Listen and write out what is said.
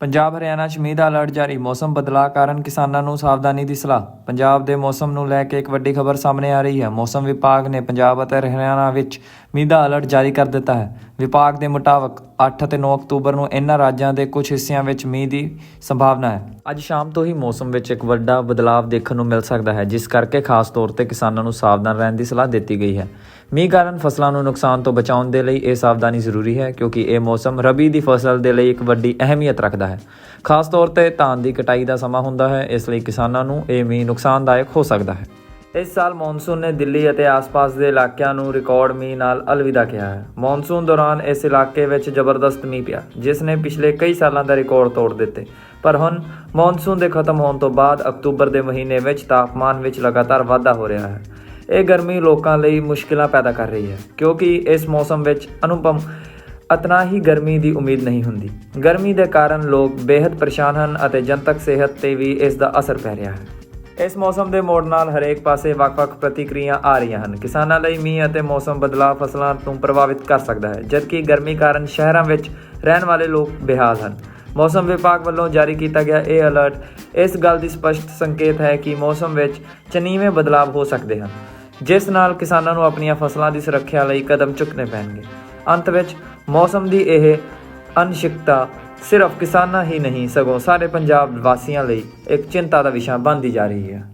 ਪੰਜਾਬ ਹਰਿਆਣਾ 'ਚ ਮੀਂਹ ਦਾ ਅਲਰਟ ਜਾਰੀ, ਮੌਸਮ ਬਦਲਾਅ ਕਾਰਨ ਕਿਸਾਨਾਂ ਨੂੰ ਸਾਵਧਾਨੀ ਦੀ ਸਲਾਹ। ਪੰਜਾਬ ਦੇ ਮੌਸਮ ਨੂੰ ਲੈ ਕੇ ਇੱਕ ਵੱਡੀ ਖਬਰ ਸਾਹਮਣੇ ਆ ਰਹੀ ਹੈ। ਮੌਸਮ ਵਿਭਾਗ ਨੇ ਪੰਜਾਬ ਅਤੇ ਹਰਿਆਣਾ ਵਿੱਚ ਮੀਂਹ ਦਾ ਅਲਰਟ ਜਾਰੀ ਕਰ ਦਿੱਤਾ ਹੈ। ਵਿਭਾਗ ਦੇ ਮੁਤਾਬਕ 8 ਅਤੇ 9 ਅਕਤੂਬਰ ਨੂੰ ਇਹਨਾਂ ਰਾਜਾਂ ਦੇ ਕੁਝ ਹਿੱਸਿਆਂ ਵਿੱਚ ਮੀਂਹ ਦੀ ਸੰਭਾਵਨਾ ਹੈ। ਅੱਜ ਸ਼ਾਮ ਤੋਂ ਹੀ ਮੌਸਮ ਵਿੱਚ ਇੱਕ ਵੱਡਾ ਬਦਲਾਅ ਦੇਖਣ ਨੂੰ ਮਿਲ ਸਕਦਾ ਹੈ, ਜਿਸ ਕਰਕੇ ਖਾਸ ਤੌਰ ਤੇ ਕਿਸਾਨਾਂ ਨੂੰ ਸਾਵਧਾਨ ਰਹਿਣ ਦੀ ਸਲਾਹ ਦਿੱਤੀ ਗਈ ਹੈ। ਮੀਂਹ ਕਾਰਨ ਫਸਲਾਂ ਨੂੰ ਨੁਕਸਾਨ ਤੋਂ ਬਚਾਉਣ ਦੇ ਲਈ ਇਹ ਸਾਵਧਾਨੀ ਜ਼ਰੂਰੀ ਹੈ, ਕਿਉਂਕਿ ਇਹ ਮੌਸਮ ਰਬੀ ਦੀ ਫਸਲ ਦੇ ਲਈ ਇੱਕ ਵੱਡੀ ਅਹਿਮੀਅਤ ਰੱਖਦਾ ਹੈ। ਖਾਸ ਤੌਰ ਤੇ ਧਾਨ ਦੀ ਕਟਾਈ ਦਾ ਸਮਾਂ ਹੁੰਦਾ ਹੈ, ਇਸ ਲਈ ਕਿਸਾਨਾਂ ਨੂੰ ਇਹ ਮੀਂਹ ਨੁਕਸਾਨਦਾਇਕ ਹੋ ਸਕਦਾ ਹੈ। ਇਸ ਸਾਲ ਮੌਨਸੂਨ ਨੇ ਦਿੱਲੀ ਅਤੇ ਆਸ-ਪਾਸ ਦੇ ਇਲਾਕਿਆਂ ਨੂੰ ਰਿਕਾਰਡ ਮੀਂਹ ਨਾਲ ਅਲਵਿਦਾ ਕਿਹਾ ਹੈ। ਮੌਨਸੂਨ ਦੌਰਾਨ ਇਸ ਇਲਾਕੇ ਵਿੱਚ ਜ਼ਬਰਦਸਤ ਮੀਂਹ ਪਿਆ, ਜਿਸ ਨੇ ਪਿਛਲੇ ਕਈ ਸਾਲਾਂ ਦਾ ਰਿਕਾਰਡ ਤੋੜ ਦਿੱਤੇ। ਪਰ ਹੁਣ ਮੌਨਸੂਨ ਦੇ ਖਤਮ ਹੋਣ ਤੋਂ ਬਾਅਦ ਅਕਤੂਬਰ ਦੇ ਮਹੀਨੇ ਵਿੱਚ ਤਾਪਮਾਨ ਵਿੱਚ ਲਗਾਤਾਰ ਵਾਧਾ ਹੋ ਰਿਹਾ ਹੈ। ਇਹ ਗਰਮੀ ਲੋਕਾਂ ਲਈ ਮੁਸ਼ਕਿਲਾਂ ਪੈਦਾ ਕਰ ਰਹੀ ਹੈ, ਕਿਉਂਕਿ ਇਸ ਮੌਸਮ ਵਿੱਚ ਅਨੁਪਮ ਅਤਨਾ ਹੀ ਗਰਮੀ ਦੀ ਉਮੀਦ ਨਹੀਂ ਹੁੰਦੀ। ਗਰਮੀ ਦੇ ਕਾਰਨ ਲੋਕ ਬੇहद ਪਰੇਸ਼ਾਨ ਹਨ ਅਤੇ ਜਨਤਕ ਸਿਹਤ ਤੇ ਵੀ ਇਸ ਦਾ ਅਸਰ ਪੈ ਰਿਹਾ ਹੈ। ਇਸ ਮੌਸਮ ਦੇ ਮੋੜ ਨਾਲ ਹਰੇਕ ਪਾਸੇ ਵੱਖ-ਵੱਖ ਪ੍ਰਤੀਕਿਰਿਆ ਆ ਰਹੀਆਂ ਹਨ। ਕਿਸਾਨਾਂ ਲਈ ਮੀਂਹ ਅਤੇ ਮੌਸਮ ਬਦਲਾਅ ਫਸਲਾਂ ਨੂੰ ਪ੍ਰਭਾਵਿਤ ਕਰ ਸਕਦਾ ਹੈ, ਜਦਕਿ ਗਰਮੀ ਕਾਰਨ ਸ਼ਹਿਰਾਂ ਵਿੱਚ ਰਹਿਣ ਵਾਲੇ ਲੋਕ ਬੇਹਾਲ ਹਨ। ਮੌਸਮ ਵਿਭਾਗ ਵੱਲੋਂ ਜਾਰੀ ਕੀਤਾ ਗਿਆ ਇਹ ਅਲਰਟ ਇਸ ਗੱਲ ਦੀ ਸਪਸ਼ਟ ਸੰਕੇਤ ਹੈ ਕਿ ਮੌਸਮ ਵਿੱਚ ਚਨੀਵੇਂ ਬਦਲਾਅ ਹੋ ਸਕਦੇ ਹਨ। ਜਿਸ ਨਾਲ ਕਿਸਾਨਾਂ ਨੂੰ ਆਪਣੀਆਂ ਫਸਲਾਂ ਦੀ ਸੁਰੱਖਿਆ ਲਈ ਕਦਮ ਚੁੱਕਣੇ ਪੈਣਗੇ। ਅੰਤ ਵਿੱਚ ਮੌਸਮ ਦੀ ਇਹ ਅਨਿਸ਼ਚਿਤਤਾ ਸਿਰਫ ਕਿਸਾਨਾਂ ਹੀ ਨਹੀਂ, ਸਗੋਂ ਸਾਰੇ ਪੰਜਾਬ ਵਾਸੀਆਂ ਲਈ ਇੱਕ ਚਿੰਤਾ ਦਾ ਵਿਸ਼ਾ ਬਣਦੀ ਜਾ ਰਹੀ ਹੈ।